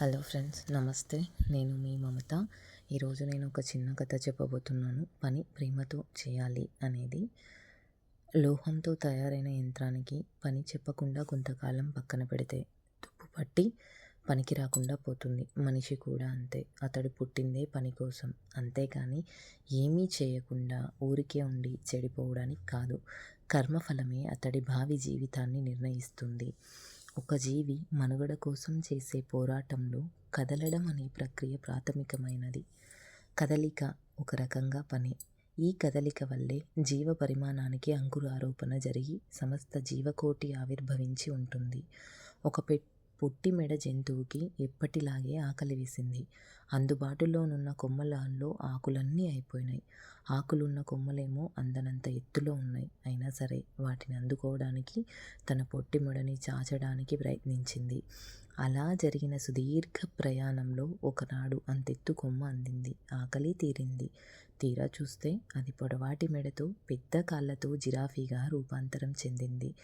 Hello friends నమస్తే. నేను మీ మమత. ఈరోజు నేను ఒక చిన్న కథ చెప్పబోతున్నాను. పని ప్రేమతో చేయాలి అనేది. లోహంతో తయారైన యంత్రానికి పని చెప్పకుండా కొంతకాలం పక్కన పెడితే తుప్పు పట్టి పనికి రాకుండా పోతుంది. మనిషి కూడా అంతే. అతడు పుట్టిందే పని కోసం. అంతేకాని ఏమీ చేయకుండా ఊరికే ఉండి చెడిపోవడానికి కాదు. కర్మఫలమే అతడి భావి జీవితాన్ని నిర్ణయిస్తుంది. ఒక జీవి మనుగడ కోసం చేసే పోరాటంలో కదలడం అనే ప్రక్రియ ప్రాథమికమైనది. కదలిక ఒక రకంగా పని. ఈ కదలిక వల్లే జీవ పరిమాణానికి అంకురారోపణ జరిగి సమస్త జీవకోటి ఆవిర్భవించి ఉంటుంది. ఒక పె పొట్టి మెడ జంతువుకి ఎప్పటిలాగే ఆకలి వేసింది. అందుబాటులోనున్న కొమ్మలాల్లో ఆకులన్నీ అయిపోయినాయి. ఆకులున్న కొమ్మలేమో అందనంత ఎత్తులో ఉన్నాయి. అయినా సరే వాటిని అందుకోవడానికి తన పొట్టి ముడని చాచడానికి ప్రయత్నించింది. అలా జరిగిన సుదీర్ఘ ప్రయాణంలో ఒకనాడు అంతెత్తు కొమ్మ అందింది. ఆకలి తీరింది. తీరా చూస్తే అది పొడవాటి మెడతో పెద్ద కాళ్ళతో జిరాఫీగా రూపాంతరం చెందింది.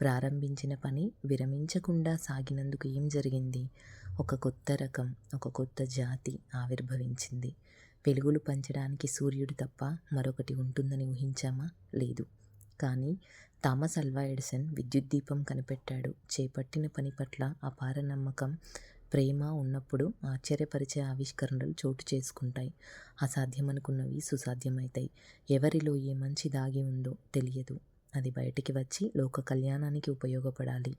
ప్రారంభించిన పని విరమించకుండా సాగినందుకు ఏం జరిగింది? ఒక కొత్త రకం ఒక కొత్త జాతి ఆవిర్భవించింది. వెలుగులు పంచడానికి సూర్యుడు తప్ప మరొకటి ఉంటుందని ఊహించామా? లేదు. కానీ థామస్ అల్వా ఎడిసన్ విద్యుత్ దీపం కనిపెట్టాడు. చేపట్టిన పని పట్ల అపార నమ్మకం ప్రేమ ఉన్నప్పుడు ఆశ్చర్యపరిచే ఆవిష్కరణలు చోటు చేసుకుంటాయి. అసాధ్యమనుకున్నవి సుసాధ్యమవుతాయి ఎవరిలో ఏ మంచి దాగి ఉందో తెలియదు. అది బయటికి వచ్చి లోక కళ్యాణానికి ఉపయోగపడాలి.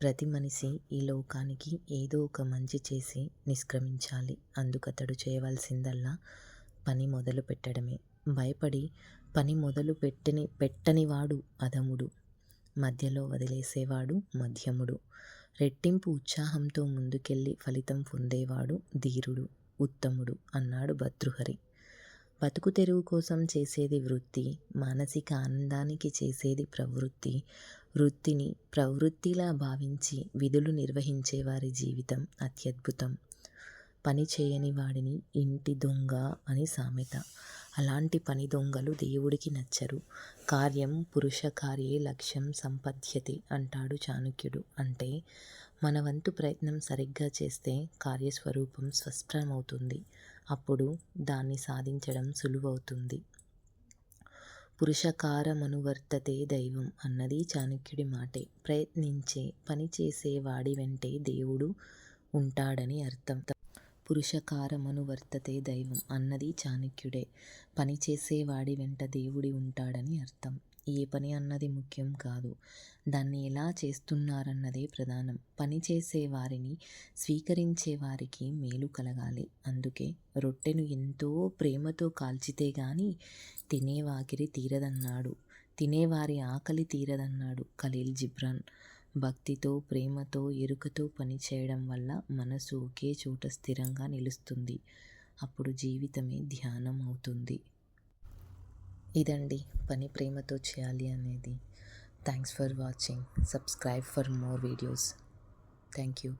ప్రతి మనిషి ఈ లోకానికి ఏదో ఒక మంచి చేసి నిష్క్రమించాలి. అందుకతడు చేయవలసిందల్లా పని మొదలు పెట్టడమే భయపడి పని మొదలు పెట్టని పెట్టనివాడు అధముడు. మధ్యలో వదిలేసేవాడు మధ్యముడు. రెట్టింపు ఉత్సాహంతో ముందుకెళ్ళి ఫలితం పొందేవాడు ధీరుడు ఉత్తముడు అన్నాడు భర్తృహరి బతుకు తెరువు కోసం చేసేది వృత్తి మానసిక ఆనందానికి చేసేది ప్రవృత్తి. వృత్తిని ప్రవృత్తిలా భావించి విధులు నిర్వహించే వారి జీవితం అత్యద్భుతం. పని చేయని వాడిని ఇంటి దొంగ అని సామెత. అలాంటి పని దొంగలు దేవుడికి నచ్చరు. కార్యం పురుష కార్యే లక్ష్యం సంపద్యతే అంటాడు చాణుక్యుడు. అంటే మన వంతు ప్రయత్నం సరిగ్గా చేస్తే కార్యస్వరూపం స్పష్టమవుతుంది అప్పుడు దాన్ని సాధించడం సులువవుతుంది. పురుషకారమనువర్తతే దైవం అన్నది చాణక్యుడి మాటే. ప్రయత్నించే పని చేసేవాడి వెంటే దేవుడు ఉంటాడని అర్థం. పురుషకారమనువర్తతే దైవం అన్నది చాణక్యుడే. పని చేసేవాడి వెంట దేవుడి ఉంటాడని అర్థం. ఏ పని అన్నది ముఖ్యం కాదు. దాన్ని ఎలా చేస్తున్నారన్నదే ప్రధానం. పని చేసే వారిని స్వీకరించే వారికి మేలు కలగాలి. అందుకే రొట్టెను ఎంతో ప్రేమతో కాల్చితే గాని తినేవాకిరి తీరదన్నాడు. తినేవారి ఆకలి తీరదన్నాడు ఖలీల్ జిబ్రాన్. భక్తితో ప్రేమతో ఎరుకతో పని చేయడం వల్ల మనసు ఒకే చోట స్థిరంగా నిలుస్తుంది. అప్పుడు జీవితమే ధ్యానం అవుతుంది. ఇదండి. పని ప్రేమతో చేయాలి అనేది. Thanks for watching subscribe for more videos thank you